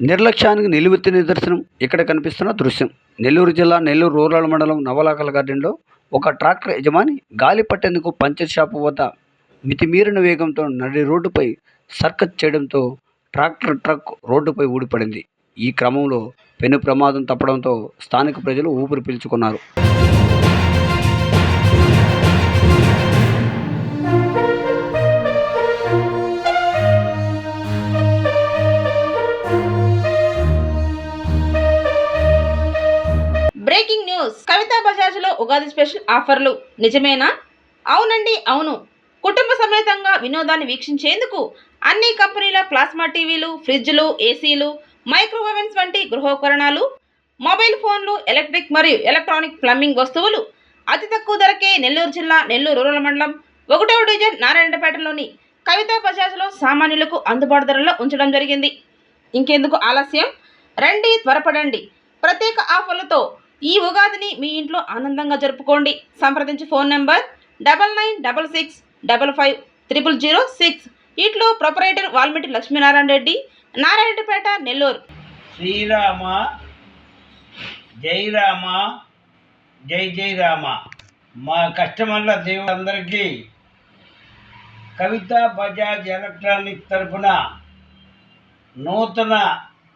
నిర్లక్ష్యానికి నిలువెత్తి నిదర్శనం ఇక్కడ కనిపిస్తున్న దృశ్యం. నెల్లూరు జిల్లా నెల్లూరు రూరల్ మండలం నవలాకల గార్డెన్లో ఒక ట్రాక్టర్ యజమాని గాలి పట్టేందుకు పంచర్ షాపు వద్ద మితిమీరిన వేగంతో నడి రోడ్డుపై సర్కస్ చేయడంతో ట్రాక్టర్ ట్రక్ రోడ్డుపై ఊడిపడింది. ఈ క్రమంలో పెను ప్రమాదం తప్పడంతో స్థానిక ప్రజలు ఊపిరి పీల్చుకున్నారు. న్యూస్ కవితా బజాజ్లో ఉగాది స్పెషల్ ఆఫర్లు. నిజమేనా? అవునండి అవును. కుటుంబ సమేతంగా వినోదాన్ని వీక్షించేందుకు అన్ని కంపెనీల ప్లాస్మా టీవీలు ఫ్రిడ్జ్లు ఏసీలు మైక్రోవేవెన్స్ వంటి గృహోపకరణాలు మొబైల్ ఫోన్లు ఎలక్ట్రిక్ మరియు ఎలక్ట్రానిక్ ప్లంబింగ్ వస్తువులు అతి తక్కువ ధరకే నెల్లూరు జిల్లా నెల్లూరు రూరల్ మండలం ఒకటవ డివిజన్ నారాయణపేటలోని కవితా బజాజ్లో సామాన్యులకు అందుబాటు ధరలో ఉంచడం జరిగింది. ఇంకెందుకు ఆలస్యం? రండి త్వరపడండి. ప్రత్యేక ఆఫర్లతో ఈ ఉగాదిని మీ ఇంట్లో ఆనందంగా జరుపుకోండి. సంప్రదించి phone number double nine double six double five triple zero six. ఇట్లో ప్రొపరేటర్ వాల్మిటి లక్ష్మీనారాయణ రెడ్డి నారాయణపేట నెల్లూరు. శ్రీరామ జై రామ జై జై రామ మా కస్టమర్ల దేవులందరికీ కవిత బజాజ్ ఎలక్ట్రానిక్ తరపున నూతన